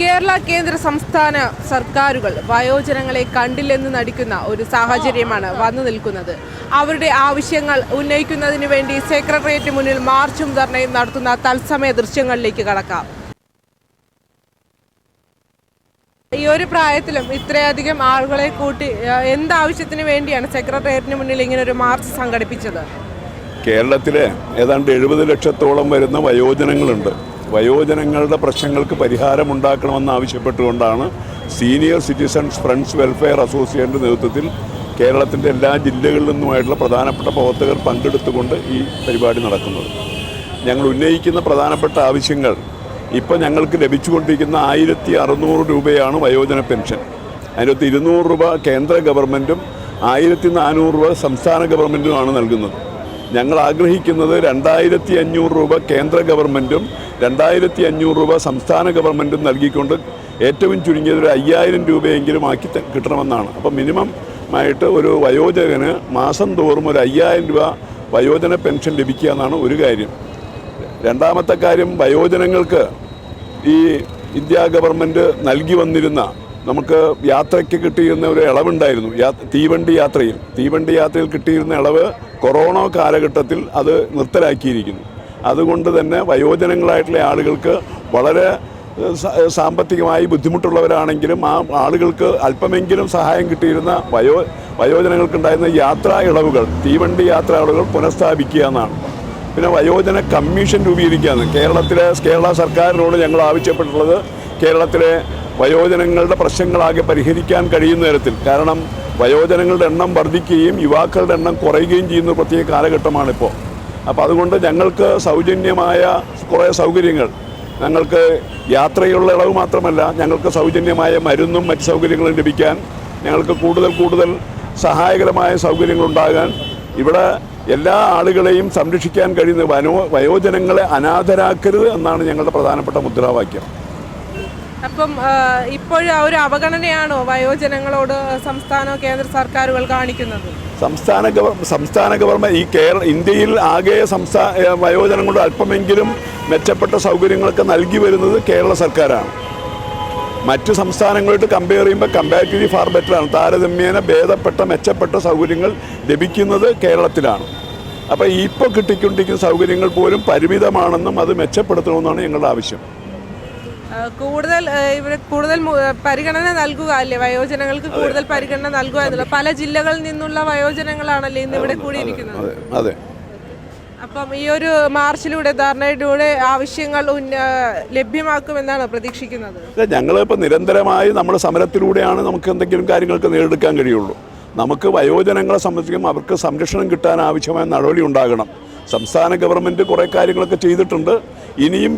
കേരള കേന്ദ്ര സംസ്ഥാന സർക്കാരുകൾ വയോജനങ്ങളെ കണ്ടില്ലെന്ന് നടിക്കുന്ന ഒരു സാഹചര്യമാണ് വന്നു നിൽക്കുന്നത്. അവരുടെ ആവശ്യങ്ങൾ ഉന്നയിക്കുന്നതിന് വേണ്ടി സെക്രട്ടേറിയറ്റ് മുന്നിൽ മാർച്ചും ധർണയും നടത്തുന്ന തത്സമയ ദൃശ്യങ്ങളിലേക്ക് കടക്കാം. ഈ ഒരു പ്രായത്തിലും ഇത്രയധികം ആളുകളെ കൂട്ടി എന്താവശ്യത്തിന് വേണ്ടിയാണ് സെക്രട്ടേറിയറ്റിന് മുന്നിൽ ഇങ്ങനെ ഒരു മാർച്ച് സംഘടിപ്പിച്ചത്? കേരളത്തിലെ ഏതാണ്ട് എഴുപത് ലക്ഷത്തോളം വരുന്ന വയോജനങ്ങളുണ്ട്. വയോജനങ്ങളുടെ പ്രശ്നങ്ങൾക്ക് പരിഹാരമുണ്ടാക്കണമെന്ന് ആവശ്യപ്പെട്ടുകൊണ്ടാണ് സീനിയർ സിറ്റിസൺസ് ഫ്രണ്ട്സ് വെൽഫെയർ അസോസിയേഷന്റെ നേതൃത്വത്തിൽ കേരളത്തിന്റെ എല്ലാ ജില്ലകളിൽ നിന്നുമായിട്ടുള്ള പ്രധാനപ്പെട്ട പ്രവർത്തകർ പങ്കെടുത്തുകൊണ്ട് ഈ പരിപാടി നടക്കുന്നത്. ഞങ്ങൾ ഉന്നയിക്കുന്ന പ്രധാനപ്പെട്ട ആവശ്യങ്ങൾ ഇപ്പോൾ ഞങ്ങൾക്ക് ലഭിച്ചുകൊണ്ടിരിക്കുന്ന ആയിരത്തി അറുന്നൂറ് രൂപയാണ് വയോജന പെൻഷൻ. അതിനകത്ത് ഇരുന്നൂറ് രൂപ കേന്ദ്ര ഗവൺമെന്റും ആയിരത്തി നാനൂറ് രൂപ സംസ്ഥാന ഗവൺമെന്റുമാണ് നൽകുന്നത്. ഞങ്ങൾ ആഗ്രഹിക്കുന്നത് രണ്ടായിരത്തി അഞ്ഞൂറ് രൂപ കേന്ദ്ര ഗവൺമെന്റും രണ്ടായിരത്തി അഞ്ഞൂറ് രൂപ സംസ്ഥാന ഗവൺമെന്റും നൽകിക്കൊണ്ട് ഏറ്റവും ചുരുങ്ങിയത് ഒരു അയ്യായിരം രൂപയെങ്കിലും ആക്കി കിട്ടണമെന്നാണ്. അപ്പോൾ മിനിമം ആയിട്ട് ഒരു വയോജകന് മാസം തോറും ഒരു അയ്യായിരം രൂപ വയോജന പെൻഷൻ ലഭിക്കുക എന്നാണ് ഒരു കാര്യം. രണ്ടാമത്തെ കാര്യം വയോജനങ്ങൾക്ക് ഈ ഇന്ത്യ ഗവൺമെന്റ് നൽകി വന്നിരുന്ന നമുക്ക് യാത്രയ്ക്ക് കിട്ടിയിരുന്ന ഒരു ഇളവുണ്ടായിരുന്നു. തീവണ്ടി യാത്രയിൽ. തീവണ്ടി യാത്രയിൽ കിട്ടിയിരുന്ന ഇളവ് കൊറോണ കാലഘട്ടത്തിൽ അത് നിർത്തലാക്കിയിരിക്കുന്നു. അതുകൊണ്ട് തന്നെ വയോജനങ്ങളായിട്ടുള്ള ആളുകൾക്ക് വളരെ സാമ്പത്തികമായി ബുദ്ധിമുട്ടുള്ളവരാണെങ്കിലും ആ ആളുകൾക്ക് അല്പമെങ്കിലും സഹായം കിട്ടിയിരുന്ന വയോ വയോജനങ്ങൾക്കുണ്ടായിരുന്ന യാത്രാ ഇളവുകൾ തീവണ്ടി യാത്രാ ഇളവുകൾ പുനഃസ്ഥാപിക്കുക എന്നാണ്. പിന്നെ വയോജന കമ്മീഷൻ രൂപീകരിക്കുകയാണ്. കേരളത്തിലെ കേരള സർക്കാരിനോട് ഞങ്ങൾ ആവശ്യപ്പെട്ടിട്ടുള്ളത് കേരളത്തിലെ വയോജനങ്ങളുടെ പ്രശ്നങ്ങളാകെ പരിഹരിക്കാൻ കഴിയുന്ന തരത്തിൽ. കാരണം വയോജനങ്ങളുടെ എണ്ണം വർദ്ധിക്കുകയും യുവാക്കളുടെ എണ്ണം കുറയുകയും ചെയ്യുന്ന പ്രത്യേക കാലഘട്ടമാണിപ്പോൾ. അപ്പോൾ അതുകൊണ്ട് ഞങ്ങൾക്ക് സൗജന്യമായ കുറേ സൗകര്യങ്ങൾ. ഞങ്ങൾക്ക് യാത്രയുള്ള ഇളവ് മാത്രമല്ല ഞങ്ങൾക്ക് സൗജന്യമായ മരുന്നും മറ്റ് സൗകര്യങ്ങളും ലഭിക്കാൻ ഞങ്ങൾക്ക് കൂടുതൽ കൂടുതൽ സഹായകരമായ സൗകര്യങ്ങളുണ്ടാകാൻ ഇവിടെ എല്ലാ ആളുകളെയും സംരക്ഷിക്കാൻ കഴിയുന്ന വനോ വയോജനങ്ങളെ അനാഥരാക്കരുത് എന്നാണ് ഞങ്ങളുടെ പ്രധാനപ്പെട്ട മുദ്രാവാക്യം. അപ്പം ഇപ്പോഴും ആ ഒരു അവഗണനയാണോ വയോജനങ്ങളോട് സംസ്ഥാന കേന്ദ്ര സർക്കാരുകൾ കാണിക്കുന്നത്? സംസ്ഥാന സംസ്ഥാന ഗവൺമെന്റ് ഈ കേരള ഇന്ത്യയിൽ ആകെ സംസ്ഥാന വയോജനം കൊണ്ട് അല്പമെങ്കിലും മെച്ചപ്പെട്ട സൗകര്യങ്ങളൊക്കെ നൽകി വരുന്നത് കേരള സർക്കാരാണ്. മറ്റു സംസ്ഥാനങ്ങളായിട്ട് കമ്പയർ ചെയ്യുമ്പോൾ കമ്പാരിറ്റീവ്ലി ഫാർ ബെറ്ററാണ് താരതമ്യേന ഭേദപ്പെട്ട മെച്ചപ്പെട്ട സൗകര്യങ്ങൾ ലഭിക്കുന്നത് കേരളത്തിലാണ്. അപ്പോൾ ഇപ്പോൾ കിട്ടിക്കൊണ്ടിരിക്കുന്ന സൗകര്യങ്ങൾ പോലും പരിമിതമാണെന്നും അത് മെച്ചപ്പെടുത്തണമെന്നാണ് ഞങ്ങളുടെ ആവശ്യം. കൂടുതൽ ഇവിടെ കൂടുതൽ പരിഗണന നൽകുക അല്ലേ? വയോജനങ്ങൾക്ക് കൂടുതൽ പരിഗണന നൽകുക എന്നുള്ള പല ജില്ലകളിൽ നിന്നുള്ള വയോജനങ്ങളാണല്ലേ ഇന്ന് ഇവിടെ കൂടിയിരിക്കുന്നത്? അതെ. അപ്പം ഈ ഒരു മാർച്ചിലൂടെ ധർണയിലൂടെ ആവശ്യങ്ങൾ ലഭ്യമാക്കുമെന്നാണ് പ്രതീക്ഷിക്കുന്നത്. ഞങ്ങൾ ഞങ്ങളിപ്പോൾ നിരന്തരമായി നമ്മുടെ സമരത്തിലൂടെയാണ് നമുക്ക് എന്തെങ്കിലും കാര്യങ്ങൾക്ക് നേടിയെടുക്കാൻ കഴിയുള്ളൂ. നമുക്ക് വയോജനങ്ങളെ സംബന്ധിച്ചും അവർക്ക് സംരക്ഷണം കിട്ടാൻ ആവശ്യമായ നടപടി ഉണ്ടാകണം. സംസ്ഥാന ഗവൺമെന്റ് കുറേ കാര്യങ്ങളൊക്കെ ചെയ്തിട്ടുണ്ട്. ഇനിയും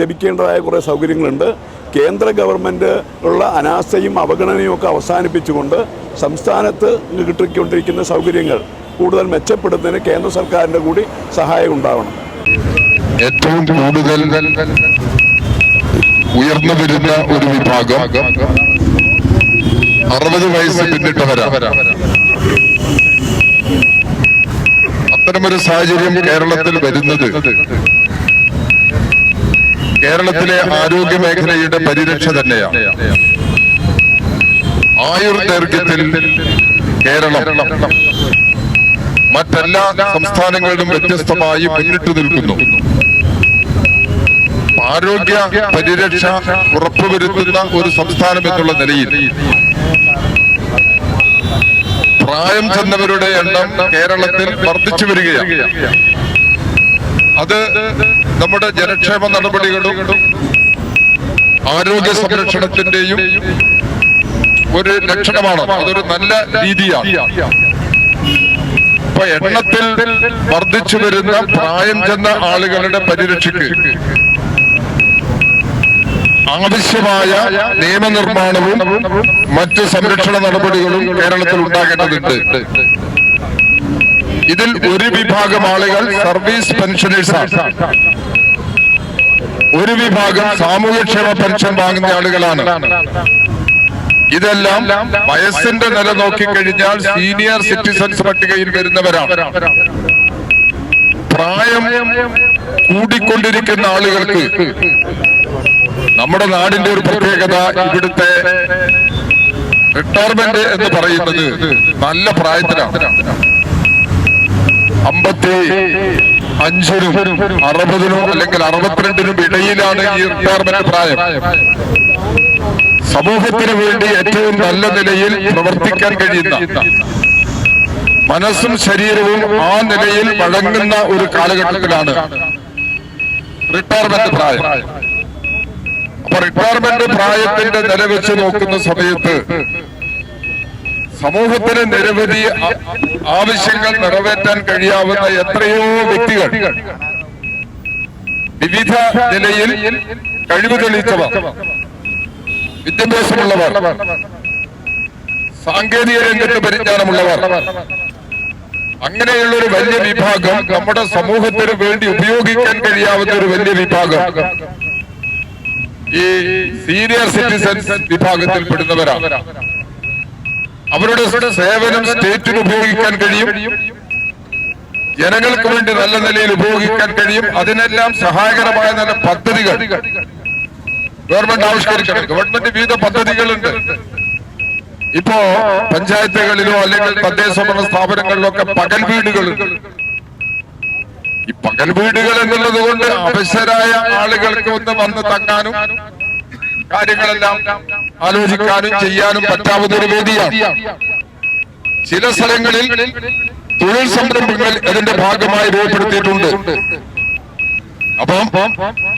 ലഭിക്കേണ്ടതായ കുറേ സൗകര്യങ്ങളുണ്ട്. കേന്ദ്ര ഗവൺമെന്റ് ഉള്ള അനാസ്ഥയും അവഗണനയും ഒക്കെ അവസാനിപ്പിച്ചുകൊണ്ട് സംസ്ഥാനത്ത് കിട്ടിക്കൊണ്ടിരിക്കുന്ന സൗകര്യങ്ങൾ കൂടുതൽ മെച്ചപ്പെടുത്തുന്നതിന് കേന്ദ്ര സർക്കാരിന്റെ കൂടി സഹായം ഉണ്ടാവണം. ഏറ്റവും കൂടുതൽ ഉയർന്നു വരുന്ന ഒരു വിഭാഗം അറുപത് വയസ്സ് പിന്നിട്ടവരാ. അത്തരമൊരു സാഹചര്യം കേരളത്തിൽ വരുന്നത്. കേരളത്തിലെ ആരോഗ്യ മേഖലയുടെ പരിരക്ഷ തന്നെയാണ്. ആയുർ ദൈർഘ്യത്തിൽ കേരളം മറ്റെല്ലാ സംസ്ഥാനങ്ങളിലും വ്യത്യസ്തമായി മുന്നിട്ട് നിൽക്കുന്നു. ആരോഗ്യ പരിരക്ഷ ഉറപ്പുവരുത്തുന്ന ഒരു സംസ്ഥാനം എന്നുള്ള നിലയിൽ പ്രായം ചെന്നവരുടെ എണ്ണം കേരളത്തിൽ വർദ്ധിച്ചു വരികയാണ്. അത് നമ്മുടെ ജനക്ഷേമ നടപടികളും ആരോഗ്യ സംരക്ഷണത്തിന്റെയും ഒരു ലക്ഷണമാണ്. അതൊരു നല്ല രീതിയാണ്. ഇപ്പൊ എണ്ണത്തിൽ വർദ്ധിച്ചു വരുന്ന പ്രായം ചെന്ന ആളുകളുടെ പരിരക്ഷയ്ക്ക് ആവശ്യമായ നിയമനിർമ്മാണവും മറ്റ് സംരക്ഷണ നടപടികളും കേരളത്തിൽ ഉണ്ടാകേണ്ടതുണ്ട്. ഇതിൽ ഒരു വിഭാഗം ആളുകൾ സർവീസ് പെൻഷനേഴ്സാണ്. ഒരു വിഭാഗം സാമൂഹ്യക്ഷേമ പെൻഷൻ വാങ്ങുന്ന ആളുകളാണ്. ഇതെല്ലാം വയസ്സിന്റെ നില നോക്കിക്കഴിഞ്ഞാൽ സീനിയർ സിറ്റിസൺസ് പട്ടികയിൽ വരുന്നവരാണ്. പ്രായം കൂടിക്കൊണ്ടിരിക്കുന്ന ആളുകൾക്ക് നമ്മുടെ നാടിന്റെ ഒരു പ്രത്യേകത ഇവിടുത്തെ റിട്ടയർമെന്റ് എന്ന് പറയുന്നത് നല്ല പ്രായത്തിലാണ്. അമ്പത്തി അഞ്ചിനും അറുപതിനും അല്ലെങ്കിൽ അറുപത്തിരണ്ടിനും ഇടയിലാണ് ഈ റിട്ടയർമെന്റ് പ്രായം. സമൂഹത്തിന് വേണ്ടി ഏറ്റവും നല്ല നിലയിൽ പ്രവർത്തിക്കാൻ കഴിയുന്ന മനസ്സും ശരീരവും ആ നിലയിൽ വഴങ്ങുന്ന ഒരു കാലഘട്ടത്തിലാണ് റിട്ടയർമെന്റ് പ്രായം. റിട്ടയർമെന്റ് പ്രായത്തിന്റെ നില വെച്ച് നോക്കുന്ന സമയത്ത് സമൂഹത്തിന് നിരവധി ആവശ്യങ്ങൾ നിറവേറ്റാൻ കഴിയാവുന്ന എത്രയോ വ്യക്തികൾ വിവിധ നിലയിൽ കഴിവ് തെളിയിച്ചവർ വിദ്യാഭ്യാസമുള്ളവർ സാങ്കേതിക രംഗത്ത് പരിജ്ഞാനമുള്ളവർ. അങ്ങനെയുള്ള ഒരു വലിയ വിഭാഗം നമ്മുടെ സമൂഹത്തിന് വേണ്ടി ഉപയോഗിക്കാൻ കഴിയാവുന്ന ഒരു വലിയ വിഭാഗം ഈ സീനിയർ സിറ്റിസൺസ് വിഭാഗത്തിൽപ്പെടുന്നവരാണ്. അവരുടെ സേവനം സ്റ്റേറ്റിന് ഉപയോഗിക്കാൻ കഴിയും. ജനങ്ങൾക്ക് വേണ്ടി നല്ല നിലയിൽ ഉപയോഗിക്കാൻ കഴിയും. അതിനെല്ലാം സഹായകരമായ നല്ല പദ്ധതികൾ. ഗവൺമെന്റ് ആവിഷ്കരിക്കണം. ഗവൺമെന്റ് വിവിധ പദ്ധതികളുണ്ട്. ഇപ്പോ പഞ്ചായത്തുകളിലോ അല്ലെങ്കിൽ തദ്ദേശ ഭരണ സ്ഥാപനങ്ങളിലോ ഒക്കെ പകൽ വീടുകളുണ്ട് ഈ പകൽ വീടുകൾ എന്നുള്ളത് കൊണ്ട് അവശരായ ആളുകൾക്ക് ഒന്ന് വന്ന് തങ്ങാനും കാര്യങ്ങളെല്ലാം ആലോചിക്കാനും ചെയ്യാനും പറ്റാവുന്നൊരു വേദിയാണ്. ചില സ്ഥലങ്ങളിൽ തൊഴിൽ സംരംഭങ്ങൾ അതിന്റെ ഭാഗമായി രൂപപ്പെടുത്തിയിട്ടുണ്ട് അപ്പം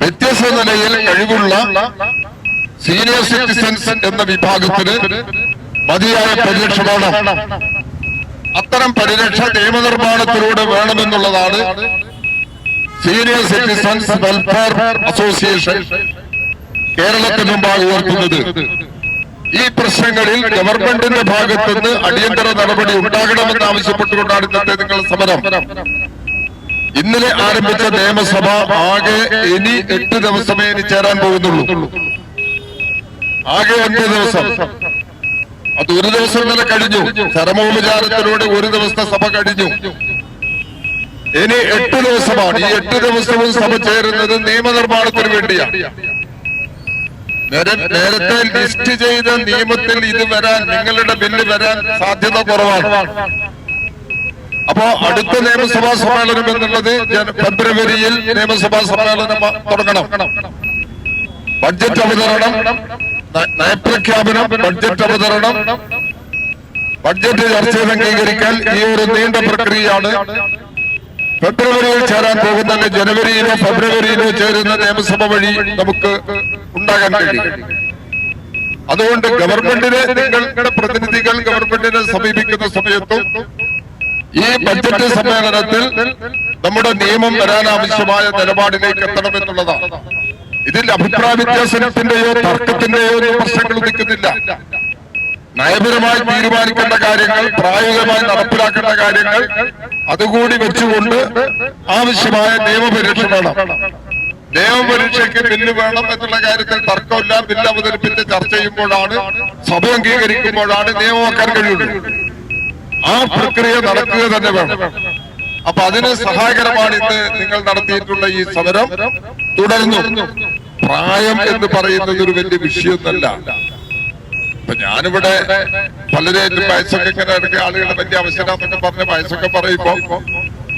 വ്യത്യസ്ത നിലയിൽ കഴിവുള്ള സീനിയർ സിറ്റിസൺസ് എന്ന വിഭാഗത്തിന് മതിയായ പരിരക്ഷ വേണം. അത്തരം പരിരക്ഷ നിയമനിർമ്മാണത്തിലൂടെ വേണമെന്നുള്ളതാണ് സീനിയർ സിറ്റിസൺസ് വെൽഫെയർ അസോസിയേഷൻ കേരളത്തിന് മുമ്പാകെ ഉയർത്തുന്നത് ഈ പ്രശ്നങ്ങളിൽ ഗവൺമെന്റിന്റെ ഭാഗത്തുനിന്ന് അടിയന്തര നടപടി ഉണ്ടാകണമെന്ന് ആവശ്യപ്പെട്ടുകൊണ്ടാണ് ഇന്നത്തെ നിങ്ങളുടെ സമരം. ഇന്നലെ ആരംഭിച്ച നിയമസഭ ആകെ ഇനി എട്ട് ദിവസമേ ഇനി ചേരാൻ പോകുന്നുള്ളൂ. ആകെ അഞ്ച് ദിവസം. അത് ഒരു ദിവസം തന്നെ കഴിഞ്ഞു. ചരമോപചാരത്തിലൂടെ ഒരു ദിവസത്തെ സഭ കഴിഞ്ഞു. ഇനി എട്ട് ദിവസമാണ്. ഈ എട്ട് ദിവസവും സഭ ചേരുന്നത് നിയമനിർമ്മാണത്തിന് വേണ്ടിയാണ്. നേരെ- നേരത്തെ ലിസ്റ്റ് ചെയ്ത നിയമത്തിൽ ഇത് വരാൻ നിങ്ങളുടെ ബില്ല് വരാൻ സാധ്യത കുറവാണ്. അപ്പോ അടുത്ത നിയമസഭാ സമ്മേളനം എന്നുള്ളത് ഫെബ്രുവരിയിൽ നിയമസഭാ സമ്മേളനം തുടങ്ങണം. ബഡ്ജറ്റ് അവതരണം നയപ്രഖ്യാപനം ബഡ്ജറ്റ് അവതരണം. ബഡ്ജറ്റ് ചർച്ച ചെയ്ത് അംഗീകരിക്കാൻ ഈ ഒരു നീണ്ട പ്രക്രിയയാണ് ഫെബ്രുവരിയിൽ ചേരാൻ പോകുന്ന ജനുവരിയിലോ ഫെബ്രുവരിയിലോ ചേരുന്ന നിയമസഭ വഴി നമുക്ക് ഉണ്ടാകാൻ കഴിയും. അതുകൊണ്ട് ഗവൺമെന്റിനെ നിങ്ങളുടെ പ്രതിനിധികൾ ഗവൺമെന്റിനെ സമീപിക്കുന്ന സമയത്തും ഈ ബജറ്റ് സമ്മേളനത്തിൽ നമ്മുടെ നിയമം വരാൻ ആവശ്യമായ നിലപാടിലേക്ക് എത്തണമെന്നുള്ളതാണ് ഇതിൽ അഭിപ്രായ വ്യത്യാസത്തിന്റെയോ തർക്കത്തിന്റെയോ പ്രശ്നങ്ങൾ ഉദിക്കുന്നില്ല. നയപരമായി തീരുമാനിക്കേണ്ട കാര്യങ്ങൾ പ്രായോഗികമായി നടപ്പിലാക്കേണ്ട കാര്യങ്ങൾ അതുകൂടി വെച്ചുകൊണ്ട് ആവശ്യമായ നിയമപരീക്ഷ വേണം. നിയമപരീക്ഷയ്ക്ക് ബില്ല് വേണം എന്നുള്ള കാര്യത്തിൽ തർക്കമില്ല. ബില്ല് അവതരിപ്പിച്ച് ചർച്ച ചെയ്യുമ്പോഴാണ് സഭ അംഗീകരിക്കുമ്പോഴാണ് നിയമമാക്കാൻ കഴിയുള്ളൂ. ആ പ്രക്രിയ നടക്കുക തന്നെ വേണം. അപ്പൊ അതിന് സഹായകരമാണ് ഇന്ന് നിങ്ങൾ നടത്തിയിട്ടുള്ള ഈ സമരം. തുടർന്നു പ്രായം എന്ന് പറയുന്നത് ഒരു വലിയ വിഷയമൊന്നല്ല. ഇപ്പൊ ഞാനിവിടെ പലരേറ്റും വയസ്സൊക്കെ ഇങ്ങനെ ഇടയ്ക്ക് ആളുകളുടെ വലിയ അവസരമെന്നൊക്കെ പറഞ്ഞ വയസ്സൊക്കെ പറയുമ്പോ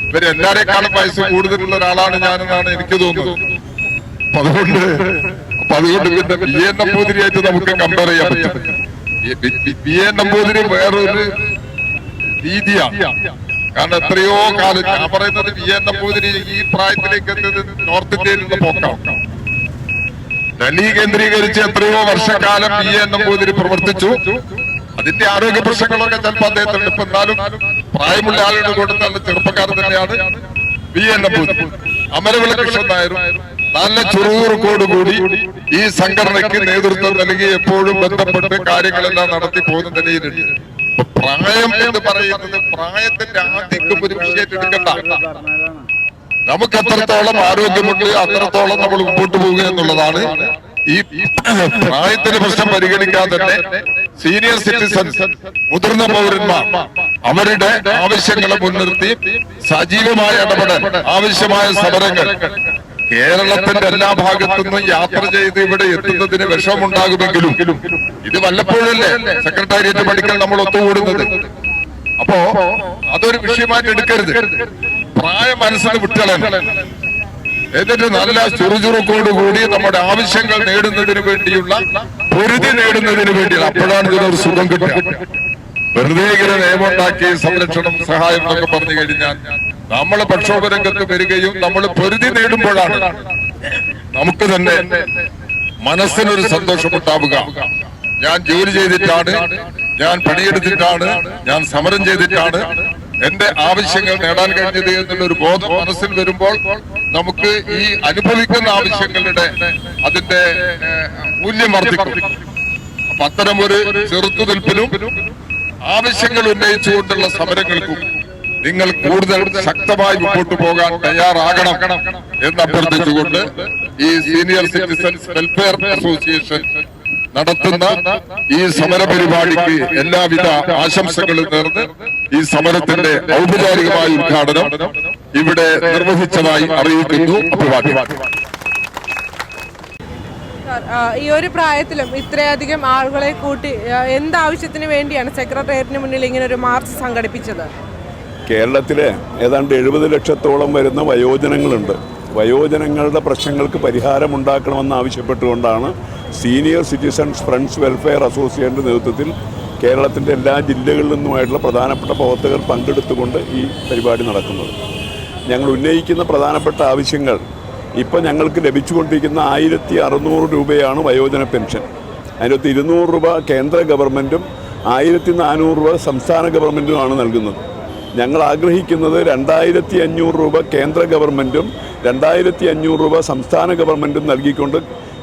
ഇവർ എല്ലാരെക്കാളും വയസ്സ് കൂടുതലുള്ള ഒരാളാണ് ഞാനെന്നാണ് എനിക്ക് തോന്നുന്നത്. അപ്പൊ അതുകൊണ്ട് അപ്പൊ അതുകൊണ്ട് പിന്നെ ബി എ നമ്പൂതിരിയായിട്ട് നമുക്ക് കമ്പയർ ചെയ്യാൻ പറ്റും. ബി- എ നമ്പൂതിരി വേറൊരു രീതിയാണ്. കാരണം എത്രയോ കാലം ഞാൻ പറയുന്നത് ബി എൻ നമ്പൂതിരി ഈ പ്രായത്തിലേക്ക് എത്തിയത് നോർത്ത് ഇന്ത്യയിലുള്ള പോക്കാണ്. ഡൽഹി കേന്ദ്രീകരിച്ച് എത്രയോ വർഷക്കാലം വി എൻ നമ്പൂതിരി പ്രവർത്തിച്ചു. അതിന്റെ ആരോഗ്യ പ്രശ്നങ്ങളൊക്കെ ചിലപ്പോൾ അദ്ദേഹത്തിന് എന്നാലും പ്രായമുള്ള ആളുകളുടെ കൂടെ നല്ല ചെറുപ്പക്കാരൻ തന്നെയാണ് വി എൻ നമ്പൂതിരി അമരവിള നല്ല നായരും നല്ല കൂടി ഈ സംഘടനയ്ക്ക് നേതൃത്വം നൽകി എപ്പോഴും ബന്ധപ്പെട്ട് കാര്യങ്ങളെല്ലാം നടത്തി പോകുന്ന നിലയിലുണ്ട്. പ്രായം എന്ന് പറയുന്നത് പ്രായത്തിന്റെ ആദ്യം ഒരു വിഷയത്തിൽ എടുക്കണ്ട. നമുക്ക് എത്രത്തോളം ആരോഗ്യമുണ്ട് അത്രത്തോളം നമ്മൾ മുമ്പോട്ട് പോവുക എന്നുള്ളതാണ് ഈ പ്രായത്തിന്റെ പ്രശ്നം പരിഗണിക്കാതെ തന്നെ സീനിയർ സിറ്റിസൺസ് മുതിർന്ന പൗരന്മാർ അവരുടെ ആവശ്യങ്ങളെ മുൻനിർത്തി സജീവമായ ഇടപെടൽ ആവശ്യമായ സമരങ്ങൾ. കേരളത്തിന്റെ എല്ലാ ഭാഗത്തുനിന്നും യാത്ര ചെയ്ത് ഇവിടെ എത്തുന്നതിന് വിഷമമുണ്ടാകുമെങ്കിലും ഇത് വല്ലപ്പോഴല്ലേ സെക്രട്ടേറിയറ്റ് പഠിക്കൽ നമ്മൾ ഒത്തുകൂടുന്നത്? അപ്പോ അതൊരു വിഷയമായിട്ട് എടുക്കരുത്. പ്രായ മനസ്സിന് വിട്ടളൻ എന്നിട്ട് നല്ല ചുറുചുറുക്കോടുകൂടി നമ്മുടെ ആവശ്യങ്ങൾ നേടുന്നതിന് വേണ്ടിയുള്ള പൊരുതി നേടുന്നതിന് വേണ്ടിയുള്ള അപ്പോഴാണ് ഇതിനൊരു സുഖം കിട്ടുക. വെറുതെ ഇങ്ങനെ നിയമമുണ്ടാക്കി സംരക്ഷണം സഹായം എന്നൊക്കെ പറഞ്ഞു കഴിഞ്ഞാൽ നമ്മൾ പ്രക്ഷോഭ രംഗത്ത് വരികയും നമ്മൾ പൊരുതി നേടുമ്പോഴാണ് നമുക്ക് തന്നെ മനസ്സിനൊരു സന്തോഷമുണ്ടാവുക ഞാൻ ജോലി ചെയ്തിട്ടാണ് ഞാൻ പണിയെടുത്തിട്ടാണ് ഞാൻ സമരം ചെയ്തിട്ടാണ് എന്റെ ആവശ്യങ്ങൾ നേടാൻ കഴിഞ്ഞത് എന്നുള്ള ഒരു ബോധം മനസ്സിൽ വരുമ്പോൾ നമുക്ക് ഈ അനുഭവിക്കുന്ന ആവശ്യങ്ങളുടെ അതിന്റെ മൂല്യം വർദ്ധിക്കും. അപ്പൊ അത്തരം ഒരു ചെറുത്തുനിൽപ്പിനും ആവശ്യങ്ങൾ ഉന്നയിച്ചുകൊണ്ടുള്ള സമരങ്ങൾക്കും നിങ്ങൾ കൂടുതൽ ശക്തമായി മുമ്പോട്ട് പോകാൻ തയ്യാറാകണം എന്ന് അഭ്യർത്ഥിച്ചുകൊണ്ട് ഈ സീനിയർ സിറ്റിസൺസ് വെൽഫെയർ അസോസിയേഷൻ നടത്തുന്ന ഈ സമര പരിപാടിക്ക് എല്ലാവിധ ആശംസകളും നേർന്ന് ഈ സമരത്തിന്റെ ഔപചാരികമായ ഉദ്ഘാടനം ഇവിടെ നിർവഹിച്ചതായി അറിയിക്കുന്നു. അഭിവാദ്യം. ഈ ഒരു പ്രായത്തിലും ഇത്രയധികം ആളുകളെ കൂട്ടി എന്താവശ്യത്തിന് വേണ്ടിയാണ് സെക്രട്ടേറിയറ്റിന് മുന്നിൽ ഇങ്ങനെ ഒരു മാർച്ച് സംഘടിപ്പിച്ചത്? കേരളത്തിലെ ഏതാണ്ട് എഴുപത് ലക്ഷത്തോളം വരുന്ന വയോജനങ്ങളുണ്ട്. വയോജനങ്ങളുടെ പ്രശ്നങ്ങൾക്ക് പരിഹാരമുണ്ടാക്കണമെന്ന് ആവശ്യപ്പെട്ടുകൊണ്ടാണ് സീനിയർ സിറ്റിസൺസ് ഫ്രണ്ട്സ് വെൽഫെയർ അസോസിയേഷന്റെ നേതൃത്വത്തിൽ കേരളത്തിന്റെ എല്ലാ ജില്ലകളിൽ നിന്നുമായിട്ടുള്ള പ്രധാനപ്പെട്ട പ്രവർത്തകർ പങ്കെടുത്തുകൊണ്ട് ഈ പരിപാടി നടക്കുന്നത്. ഞങ്ങൾ ഉന്നയിക്കുന്ന പ്രധാനപ്പെട്ട ആവശ്യങ്ങൾ ഇപ്പോൾ ഞങ്ങൾക്ക് ലഭിച്ചുകൊണ്ടിരിക്കുന്ന ആയിരത്തി അറുന്നൂറ് രൂപയാണ് വയോജന പെൻഷൻ. അതിനകത്ത് ഇരുന്നൂറ് രൂപ കേന്ദ്ര ഗവൺമെന്റും ആയിരത്തി നാനൂറ് രൂപ സംസ്ഥാന ഗവൺമെന്റുമാണ് നൽകുന്നത്. ഞങ്ങൾ ആഗ്രഹിക്കുന്നത് രണ്ടായിരത്തി അഞ്ഞൂറ് രൂപ കേന്ദ്ര ഗവൺമെന്റും രണ്ടായിരത്തി അഞ്ഞൂറ് രൂപ സംസ്ഥാന ഗവൺമെന്റും നൽകിക്കൊണ്ട്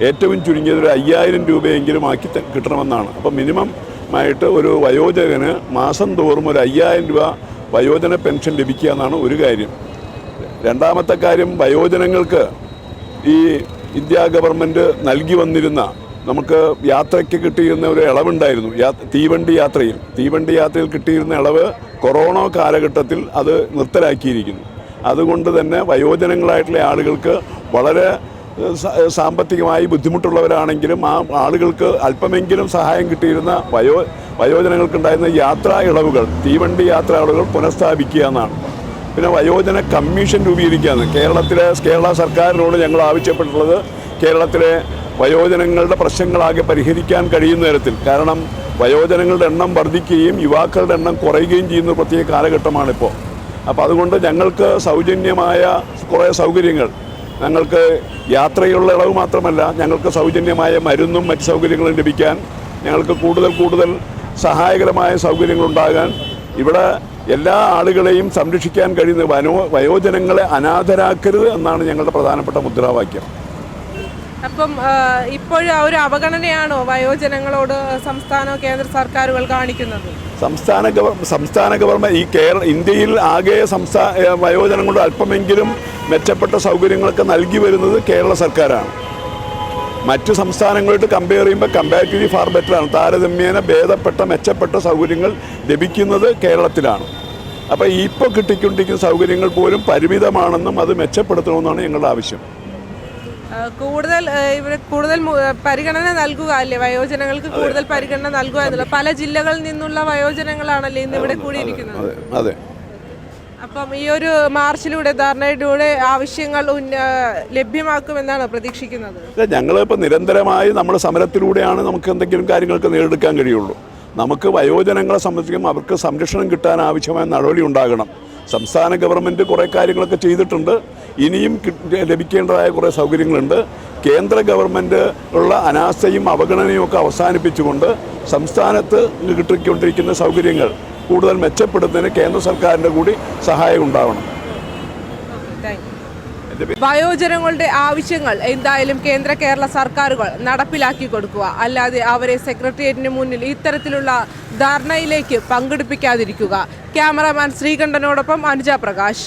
ഏറ്റവും ചുരുങ്ങിയത് ഒരു അയ്യായിരം രൂപയെങ്കിലും ആക്കി കിട്ടണമെന്നാണ്. അപ്പോൾ മിനിമം ആയിട്ട് ഒരു വയോജകന് മാസം തോറും ഒരു അയ്യായിരം രൂപ വയോജന പെൻഷൻ ലഭിക്കുക എന്നാണ് ഒരു കാര്യം. രണ്ടാമത്തെ കാര്യം വയോജനങ്ങൾക്ക് ഈ ഇന്ത്യ ഗവൺമെന്റ് നൽകി വന്നിരുന്ന നമുക്ക് യാത്രയ്ക്ക് കിട്ടിയിരുന്ന ഒരു ഇളവുണ്ടായിരുന്നു. തീവണ്ടി യാത്രയിൽ. തീവണ്ടി യാത്രയിൽ കിട്ടിയിരുന്ന ഇളവ് കൊറോണ കാലഘട്ടത്തിൽ അത് നിർത്തലാക്കിയിരിക്കുന്നു. അതുകൊണ്ട് തന്നെ വയോജനങ്ങളായിട്ടുള്ള ആളുകൾക്ക് വളരെ സാമ്പത്തികമായി ബുദ്ധിമുട്ടുള്ളവരാണെങ്കിലും ആ ആളുകൾക്ക് അല്പമെങ്കിലും സഹായം കിട്ടിയിരുന്ന വയോ വയോജനങ്ങൾക്കുണ്ടായിരുന്ന യാത്രാ ഇളവുകൾ തീവണ്ടി യാത്രാ ഇളവുകൾ പുനഃസ്ഥാപിക്കുക എന്നാണ്. പിന്നെ വയോജന കമ്മീഷൻ രൂപീകരിക്കുകയാണ്. കേരളത്തിലെ കേരള സർക്കാരിനോട് ഞങ്ങൾ ആവശ്യപ്പെട്ടിട്ടുള്ളത് കേരളത്തിലെ വയോജനങ്ങളുടെ പ്രശ്നങ്ങളാകെ പരിഹരിക്കാൻ കഴിയുന്ന തരത്തിൽ. കാരണം വയോജനങ്ങളുടെ എണ്ണം വർദ്ധിക്കുകയും യുവാക്കളുടെ എണ്ണം കുറയുകയും ചെയ്യുന്ന പ്രത്യേക കാലഘട്ടമാണിപ്പോൾ അപ്പോൾ അതുകൊണ്ട് ഞങ്ങൾക്ക് സൗജന്യമായ കുറേ സൗകര്യങ്ങൾ. ഞങ്ങൾക്ക് യാത്രയുള്ള ഇളവ് മാത്രമല്ല ഞങ്ങൾക്ക് സൗജന്യമായ മരുന്നും മറ്റ് സൗകര്യങ്ങളും ലഭിക്കാൻ ഞങ്ങൾക്ക് കൂടുതൽ കൂടുതൽ സഹായകരമായ സൗകര്യങ്ങളുണ്ടാകാൻ ഇവിടെ എല്ലാ ആളുകളെയും സംരക്ഷിക്കാൻ കഴിയുന്ന വനോ വയോജനങ്ങളെ അനാഥരാക്കരുത് എന്നാണ് ഞങ്ങളുടെ പ്രധാനപ്പെട്ട മുദ്രാവാക്യം. അപ്പം ഇപ്പോഴും ആ ഒരു അവഗണനയാണോ വയോജനങ്ങളോട് സംസ്ഥാന കേന്ദ്ര സർക്കാരുകൾ കാണിക്കുന്നത്? സംസ്ഥാന സംസ്ഥാന ഗവൺമെന്റ് ഈ കേരള ഇന്ത്യയിൽ ആകെ സംസ്ഥാന വയോജനങ്ങളുടെ അല്പമെങ്കിലും മെച്ചപ്പെട്ട സൗകര്യങ്ങളൊക്കെ നൽകി വരുന്നത് കേരള സർക്കാരാണ്. മറ്റു സംസ്ഥാനങ്ങളായിട്ട് കമ്പയർ ചെയ്യുമ്പോൾ കമ്പാരിറ്റീവ്ലി ഫാർ ബെറ്ററാണ് താരതമ്യേന ഭേദപ്പെട്ട മെച്ചപ്പെട്ട സൗകര്യങ്ങൾ ലഭിക്കുന്നത് കേരളത്തിലാണ്. അപ്പോൾ ഇപ്പോൾ കിട്ടിക്കൊണ്ടിരിക്കുന്ന സൗകര്യങ്ങൾ പോലും പരിമിതമാണെന്നും അത് മെച്ചപ്പെടുത്തണമെന്നാണ് ഞങ്ങളുടെ ആവശ്യം. കൂടുതൽ ഇവർ കൂടുതൽ പരിഗണന നൽകുക അല്ലേ? വയോജനങ്ങൾക്ക് കൂടുതൽ പരിഗണന നൽകുക എന്നുള്ള പല ജില്ലകളിൽ നിന്നുള്ള വയോജനങ്ങളാണല്ലേ ഇന്ന് ഇവിടെ കൂടിയിരിക്കുന്നത്? അതെ അപ്പം ഈ ഒരു മാർച്ചിലൂടെ ധർണയിലൂടെ ആവശ്യങ്ങൾ ലഭ്യമാക്കുമെന്നാണ് പ്രതീക്ഷിക്കുന്നത്. ഞങ്ങളിപ്പോൾ നിരന്തരമായി നമ്മുടെ സമരത്തിലൂടെയാണ് നമുക്ക് എന്തെങ്കിലും കാര്യങ്ങൾക്ക് നേടിയെടുക്കാൻ കഴിയുള്ളൂ. നമുക്ക് വയോജനങ്ങളെ സംബന്ധിക്കും അവർക്ക് സംരക്ഷണം കിട്ടാൻ ആവശ്യമായ നടപടി ഉണ്ടാകണം. സംസ്ഥാന ഗവൺമെന്റ് കുറേ കാര്യങ്ങളൊക്കെ ചെയ്തിട്ടുണ്ട് ഇനിയും ലഭിക്കേണ്ടതായ കുറേ സൗകര്യങ്ങളുണ്ട് കേന്ദ്ര ഗവൺമെന്റ് ഉള്ള അനാസ്ഥയും അവഗണനയും ഒക്കെ അവസാനിപ്പിച്ചുകൊണ്ട് സംസ്ഥാനത്ത് കിട്ടിക്കൊണ്ടിരിക്കുന്ന സൗകര്യങ്ങൾ കൂടുതൽ മെച്ചപ്പെടുത്തുന്നതിന് കേന്ദ്ര സർക്കാരിന്റെ കൂടി സഹായം ഉണ്ടാവണം. വയോജനങ്ങളുടെ ആവശ്യങ്ങൾ എന്തായാലും കേന്ദ്ര കേരള സർക്കാരുകൾ നടപ്പിലാക്കി കൊടുക്കുക. അല്ലാതെ അവരെ സെക്രട്ടേറിയറ്റിന് മുന്നിൽ ഇത്തരത്തിലുള്ള ധർണയിലേക്ക് പങ്കെടുപ്പിക്കാതിരിക്കുക. ക്യാമറാമാൻ ശ്രീകണ്ഠനോടൊപ്പം അനുജ പ്രകാശ്.